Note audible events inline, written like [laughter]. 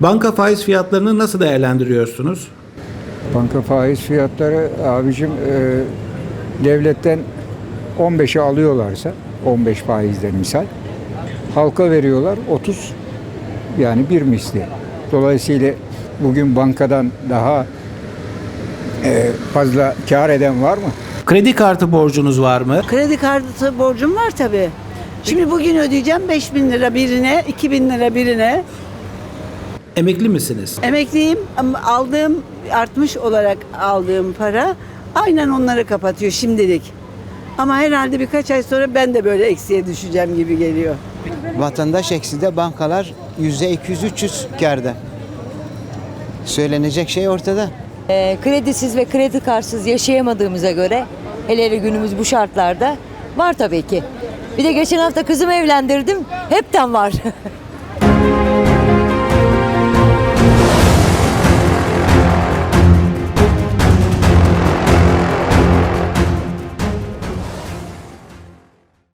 Banka faiz fiyatlarını nasıl değerlendiriyorsunuz? Banka faiz fiyatları abicim e, devletten 15'e alıyorlarsa 15 faizden misal halka veriyorlar 30 yani bir misli. Dolayısıyla bugün bankadan daha e, fazla kar eden var mı? Kredi kartı borcunuz var mı? Kredi kartı borcum var tabii. Şimdi bugün ödeyeceğim 5 bin lira birine, 2 bin lira birine. Emekli misiniz? Emekliyim ama aldığım, artmış olarak aldığım para aynen onları kapatıyor şimdilik. Ama herhalde birkaç ay sonra ben de böyle eksiye düşeceğim gibi geliyor. Vatandaş ekside bankalar yüzde 200-300 kârda. Söylenecek şey ortada. Ee, kredisiz ve kredi kartsız yaşayamadığımıza göre hele hele günümüz bu şartlarda var tabii ki. Bir de geçen hafta kızımı evlendirdim. Hepten var. [laughs]